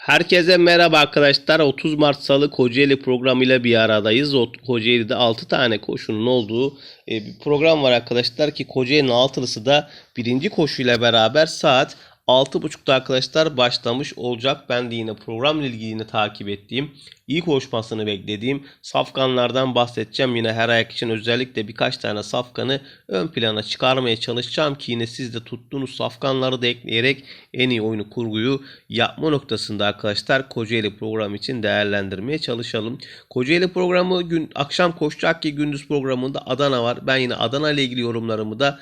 Herkese merhaba arkadaşlar. 30 Mart Salı Kocaeli programıyla bir aradayız. Kocaeli'de 6 tane koşunun olduğu e, bir program var arkadaşlar ki Kocaeli'nin altılısı da birinci koşuyla beraber saat 6.30'da arkadaşlar başlamış olacak. Ben de yine programla ilgili takip ettiğim, iyi koşmasını beklediğim safkanlardan bahsedeceğim. Yine her ayak için özellikle birkaç tane safkanı ön plana çıkarmaya çalışacağım ki yine siz de tuttuğunuz safkanları da ekleyerek en iyi oyunu kurguyu yapma noktasında arkadaşlar Kocaeli programı için değerlendirmeye çalışalım. Kocaeli programı gün akşam koşacak ki gündüz programında Adana var. Ben yine Adana ile ilgili yorumlarımı da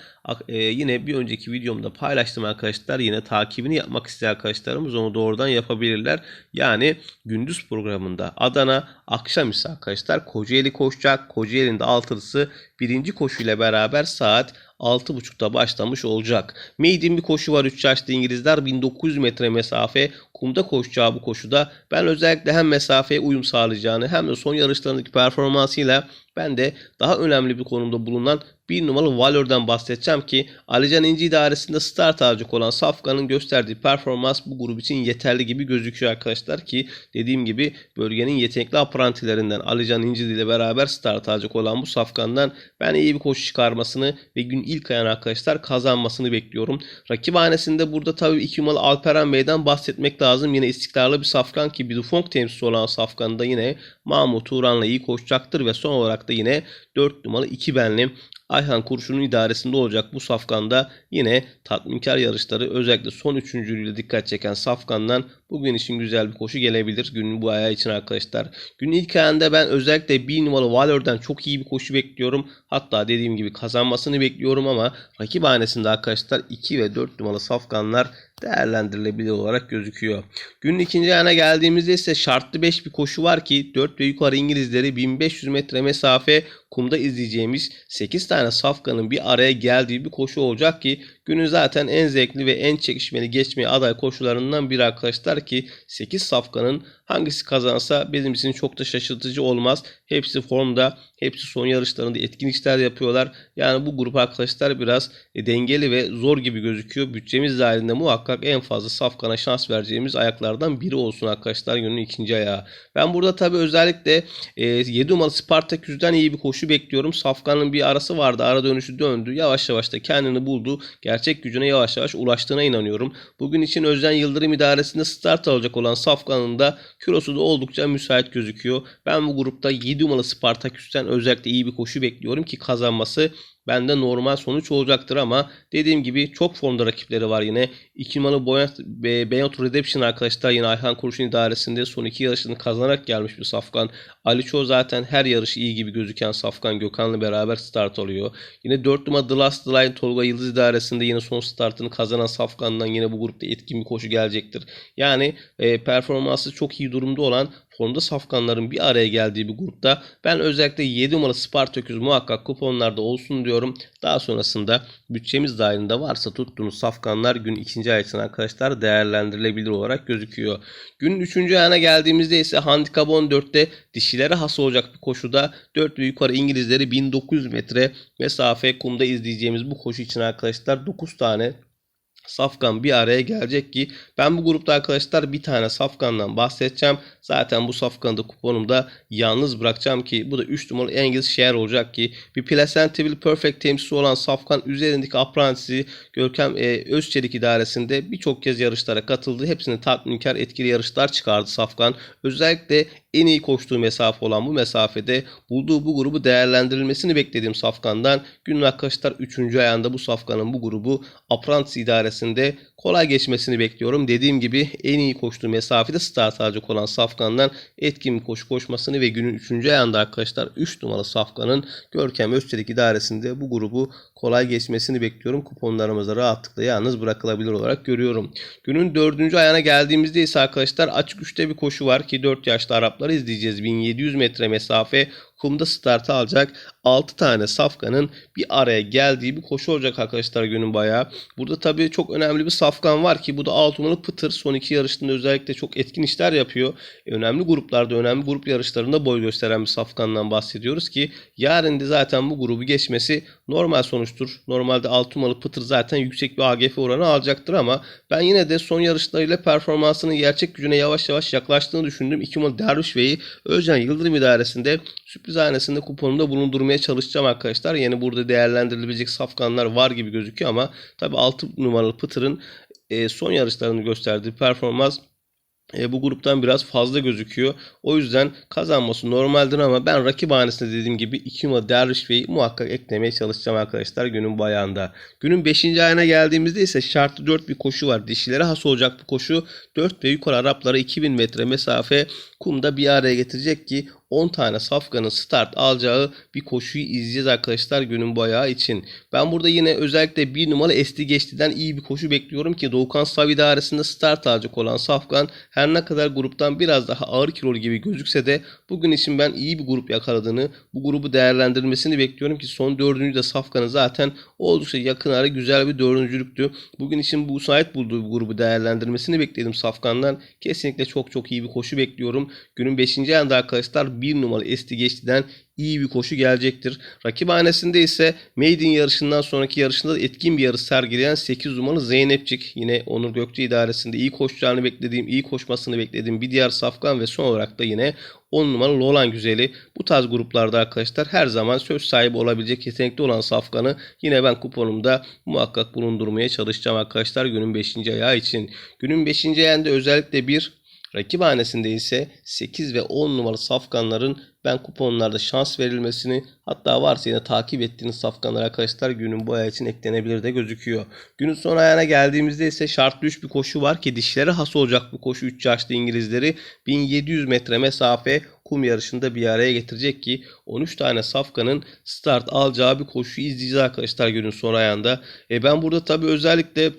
e, yine bir önceki videomda paylaştım arkadaşlar. Yine takibini yapmak isteyen arkadaşlarımız onu doğrudan yapabilirler. Yani gündüz programında Adana, akşam ise arkadaşlar Kocaeli koşacak. Kocaeli'nin de altılısı birinci koşuyla beraber saat 6.30'da başlamış olacak. Maiden bir koşu var 3 yaşlı İngilizler 1900 metre mesafe kumda koşacağı bu koşuda ben özellikle hem mesafeye uyum sağlayacağını hem de son yarışlarındaki performansıyla ben de daha önemli bir konumda bulunan bir numaralı Valor'dan bahsedeceğim ki Alican İnci idaresinde start alacak olan Safkan'ın gösterdiği performans bu grup için yeterli gibi gözüküyor arkadaşlar ki dediğim gibi bölgenin yetenekli aprantilerinden Alican İnci ile beraber start alacak olan bu Safkan'dan ben iyi bir koşu çıkarmasını ve gün ilk ayağına arkadaşlar kazanmasını bekliyorum. Rakip hanesinde burada tabii 2 numaralı Alperen Bey'den bahsetmek lazım. Yine istikrarlı bir safkan ki bir Dufong temsilcisi olan safkan da yine Mahmut Turan'la iyi koşacaktır ve son olarak da yine 4 numaralı 2 benli Ayhan Kurşun'un idaresinde olacak bu safkanda yine tatminkar yarışları özellikle son üçüncülüğüyle dikkat çeken safkandan bugün için güzel bir koşu gelebilir günün bu ayağı için arkadaşlar. Günün ilk ayağında ben özellikle 1 numaralı Valor'dan çok iyi bir koşu bekliyorum. Hatta dediğim gibi kazanmasını bekliyorum ama rakip hanesinde arkadaşlar 2 ve 4 numaralı safkanlar değerlendirilebilir olarak gözüküyor. Günün ikinci ayağına geldiğimizde ise şartlı 5 bir koşu var ki 4 ve yukarı İngilizleri 1500 metre mesafe kumda izleyeceğimiz 8 tane safkanın bir araya geldiği bir koşu olacak ki günün zaten en zevkli ve en çekişmeli geçmeye aday koşularından biri arkadaşlar ki 8 safkanın hangisi kazansa bizim için çok da şaşırtıcı olmaz. Hepsi formda, hepsi son yarışlarında etkinlikler yapıyorlar. Yani bu grup arkadaşlar biraz e, dengeli ve zor gibi gözüküyor. Bütçemiz dahilinde muhakkak en fazla safkana şans vereceğimiz ayaklardan biri olsun arkadaşlar günün ikinci ayağı. Ben burada tabi özellikle e, 7 numaralı Spartaküs'den iyi bir koşu bekliyorum. Safkan'ın bir arası vardı. Ara dönüşü döndü. Yavaş yavaş da kendini buldu. Gerçek gücüne yavaş yavaş ulaştığına inanıyorum. Bugün için Özden Yıldırım idaresinde start alacak olan Safkan'ın da kilosu da oldukça müsait gözüküyor. Ben bu grupta 7 numaralı Spartaküs'ten özellikle iyi bir koşu bekliyorum ki kazanması bende normal sonuç olacaktır ama dediğim gibi çok formda rakipleri var yine. 2 numaralı Boyat, Be- Beyot Redemption arkadaşlar yine Ayhan Kurşun idaresinde son iki yarışını kazanarak gelmiş bir safkan. Ali Ço zaten her yarışı iyi gibi gözüken safkan Gökhan'la beraber start alıyor. Yine 4 numara The Last Line Tolga Yıldız idaresinde yine son startını kazanan safkandan yine bu grupta etkin bir koşu gelecektir. Yani e, performansı çok iyi durumda olan formda safkanların bir araya geldiği bir grupta ben özellikle 7 numaralı Spartaküs muhakkak kuponlarda olsun diyorum. Daha sonrasında bütçemiz dahilinde varsa tuttuğunuz safkanlar gün ikinci ay için arkadaşlar değerlendirilebilir olarak gözüküyor. Günün üçüncü ayağına geldiğimizde ise handikap 14'te dişilere has olacak bir koşuda 4 ve yukarı İngilizleri 1900 metre mesafe kumda izleyeceğimiz bu koşu için arkadaşlar 9 tane Safkan bir araya gelecek ki ben bu grupta arkadaşlar bir tane Safkan'dan bahsedeceğim. Zaten bu Safkan'ı da kuponumda yalnız bırakacağım ki bu da 3 numaralı İngiliz Share olacak ki bir Placenteville Perfect temsilcisi olan Safkan üzerindeki aprantisi Görkem e, Özçelik idaresinde birçok kez yarışlara katıldı. Hepsini tatminkar etkili yarışlar çıkardı Safkan. Özellikle en iyi koştuğu mesafe olan bu mesafede bulduğu bu grubu değerlendirilmesini beklediğim Safkan'dan günün arkadaşlar 3. ayağında bu Safkan'ın bu grubu Apprentice idaresinde kolay geçmesini bekliyorum. Dediğim gibi en iyi koştuğu mesafede start alacak olan Safkan'dan etkin bir koşu koşmasını ve günün 3. ayağında arkadaşlar 3 numaralı Safkan'ın Görkem Özçelik idaresinde bu grubu kolay geçmesini bekliyorum. Kuponlarımızda rahatlıkla yalnız bırakılabilir olarak görüyorum. Günün 4. ayağına geldiğimizde ise arkadaşlar açık 3'te bir koşu var ki 4 yaşlı Arapları izleyeceğiz. 1700 metre mesafe kumda startı alacak 6 tane safkanın bir araya geldiği bir koşu olacak arkadaşlar günün bayağı. Burada tabii çok önemli bir safkan var ki bu da 6 numaralı Pıtır. Son iki yarışında özellikle çok etkin işler yapıyor. E, önemli gruplarda, önemli grup yarışlarında boy gösteren bir safkandan bahsediyoruz ki yarın da zaten bu grubu geçmesi normal sonuçtur. Normalde 6 numaralı Pıtır zaten yüksek bir AGF oranı alacaktır ama ben yine de son yarışlarıyla performansının gerçek gücüne yavaş yavaş yaklaştığını düşündüm. 2 numaralı Derviş Bey'i Özcan Yıldırım idaresinde sürpriz hanesinde kuponumda bulundurmaya çalışacağım arkadaşlar. Yeni burada değerlendirilebilecek safkanlar var gibi gözüküyor ama tabi 6 numaralı Pıtır'ın e, son yarışlarını gösterdiği performans e, bu gruptan biraz fazla gözüküyor. O yüzden kazanması normaldir ama ben rakip hanesinde dediğim gibi 2 numara Derviş Bey'i muhakkak eklemeye çalışacağım arkadaşlar günün bayağında. Günün 5. ayına geldiğimizde ise şartlı 4 bir koşu var. Dişilere has olacak bu koşu 4 ve yukarı Araplara 2000 metre mesafe kumda bir araya getirecek ki 10 tane safkanın start alacağı bir koşuyu izleyeceğiz arkadaşlar günün bayağı için. Ben burada yine özellikle bir numara Esti geçtiden iyi bir koşu bekliyorum ki Doğukan Sav idaresinde start alacak olan safkan her ne kadar gruptan biraz daha ağır kilolu gibi gözükse de bugün için ben iyi bir grup yakaladığını, bu grubu değerlendirmesini bekliyorum ki son dördüncü de safkanı zaten oldukça yakın ara güzel bir dördüncülüktü. Bugün için bu sahip bulduğu bu grubu değerlendirmesini bekledim safkandan. Kesinlikle çok çok iyi bir koşu bekliyorum. Günün 5. ayında arkadaşlar 1 numaralı Esti geçtiden iyi bir koşu gelecektir. Rakip hanesinde ise Maiden yarışından sonraki yarışında da etkin bir yarış sergileyen 8 numaralı Zeynepçik. Yine Onur Gökçe idaresinde iyi koşacağını beklediğim, iyi koşmasını beklediğim bir diğer safkan ve son olarak da yine 10 numaralı Lolan Güzeli. Bu tarz gruplarda arkadaşlar her zaman söz sahibi olabilecek yetenekli olan safkanı yine ben kuponumda muhakkak bulundurmaya çalışacağım arkadaşlar günün 5. ayağı için. Günün 5. ayağında özellikle bir Rakip hanesinde ise 8 ve 10 numaralı safkanların ben kuponlarda şans verilmesini hatta varsa yine takip ettiğiniz safkanlar arkadaşlar günün bu ayağı için eklenebilir de gözüküyor. Günün son ayağına geldiğimizde ise şartlı 3 bir koşu var ki dişlere has olacak bu koşu 3 yaşlı İngilizleri 1700 metre mesafe kum yarışında bir araya getirecek ki 13 tane safkanın start alacağı bir koşuyu izleyeceğiz arkadaşlar günün son ayağında. E ben burada tabi özellikle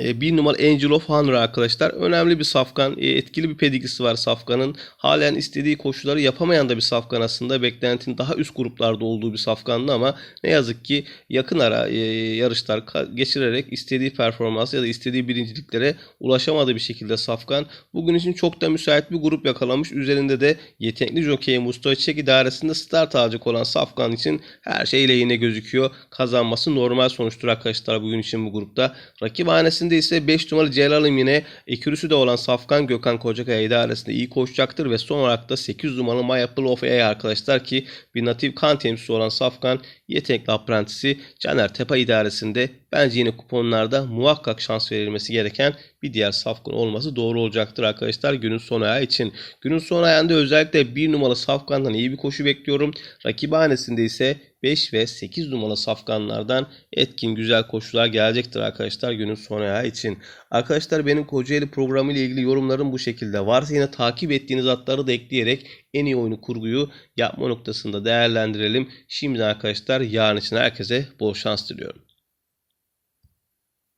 bir numara Angel of Honor arkadaşlar. Önemli bir safkan. E, etkili bir pedigrisi var safkanın. Halen istediği koşuları yapamayan da bir safkan aslında. Beklentinin daha üst gruplarda olduğu bir safkandı ama ne yazık ki yakın ara e, yarışlar geçirerek istediği performans ya da istediği birinciliklere ulaşamadığı bir şekilde safkan. Bugün için çok da müsait bir grup yakalamış. Üzerinde de yetenekli jockey Mustafa Çiçek idaresinde start alacak olan safkan için her şey lehine gözüküyor. Kazanması normal sonuçtur arkadaşlar bugün için bu grupta. Rakip hanesi idaresinde ise 5 numaralı Celal'im yine ekürüsü de olan Safkan Gökhan Kocakaya idaresinde iyi koşacaktır ve son olarak da 8 numaralı of Air arkadaşlar ki bir natif kan temsilcisi olan Safkan yetenekli aprentisi Caner Tepa idaresinde bence yine kuponlarda muhakkak şans verilmesi gereken bir diğer safkan olması doğru olacaktır arkadaşlar günün son ayağı için. Günün son ayağında özellikle 1 numaralı safkandan iyi bir koşu bekliyorum. Rakibhanesinde ise 5 ve 8 numaralı safkanlardan etkin güzel koşular gelecektir arkadaşlar günün son ayağı için. Arkadaşlar benim Kocaeli programı ile ilgili yorumlarım bu şekilde. Varsa yine takip ettiğiniz atları da ekleyerek en iyi oyunu kurguyu yapma noktasında değerlendirelim. Şimdi arkadaşlar yarın için herkese bol şans diliyorum.